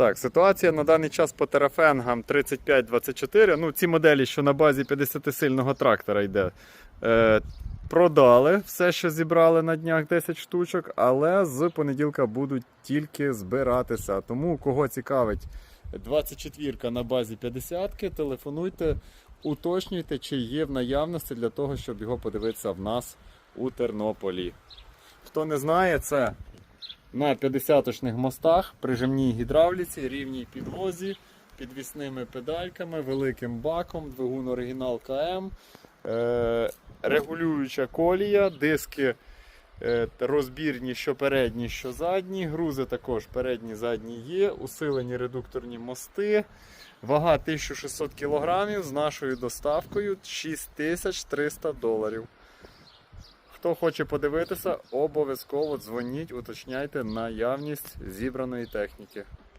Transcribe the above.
Так, ситуація на даний час по терафенгам 3524. Ну, ці моделі, що на базі 50-сильного трактора йде. Е, продали все, що зібрали на днях 10 штучок, але з понеділка будуть тільки збиратися. Тому кого цікавить 24-ка на базі 50-ки, телефонуйте, уточнюйте, чи є в наявності для того, щоб його подивитися в нас у Тернополі. Хто не знає, це на 50-очних мостах, прижимній гідравліці, рівній підлозі, підвісними педальками, великим баком, двигун оригінал КМ, е, регулююча колія, диски е, розбірні, що передні, що задні, грузи також передні, задні є, усилені редукторні мости. Вага 1600 кг з нашою доставкою 6300 доларів. Хто хоче подивитися, обов'язково дзвоніть, уточняйте наявність зібраної техніки.